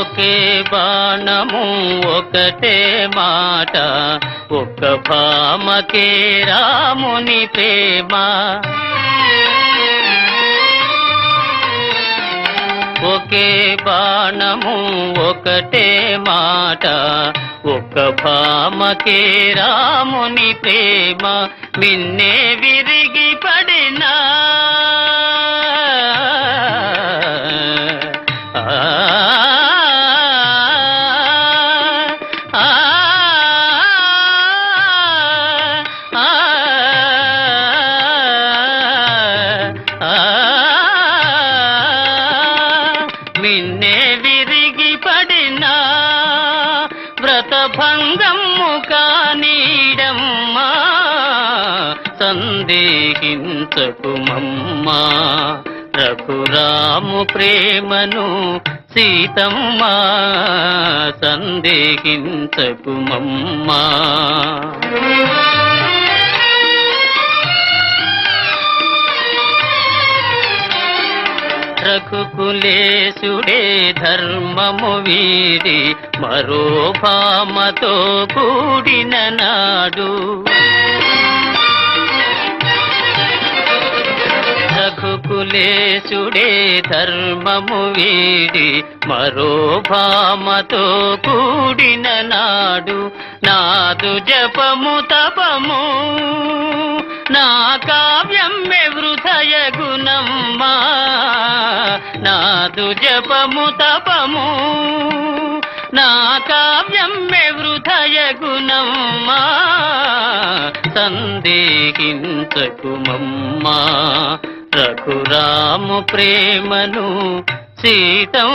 ఒకే బాణము ఒకటే మాట ఒక్క భామకే రాముని ప్రేమ. ఒకే బాణము ఒకటే మాట ఒక్క భామకే రాముని ప్రేమ. మిన్నే మిన్నే విరిగి పడినా వ్రతభంగము కానీడమ్మా సందేహించకుమమ్మా రఘురాము ప్రేమను సీతమ్మా సందేహించకుమమ్మా మమ్మా రఘుకులేశుడే ధర్మము వీడి మరో భామతో కూడిన నాడు. రఘుకులేశుడే ధర్మము వీడి మరో భామతో కూడిన నాడు. నాదు జపము తపము నాదు జపము తపము నా కావ్యం వృధయ గుణమ్మా సందేహించకుమమ్మా రఘురాము ప్రేమను సీతమాగా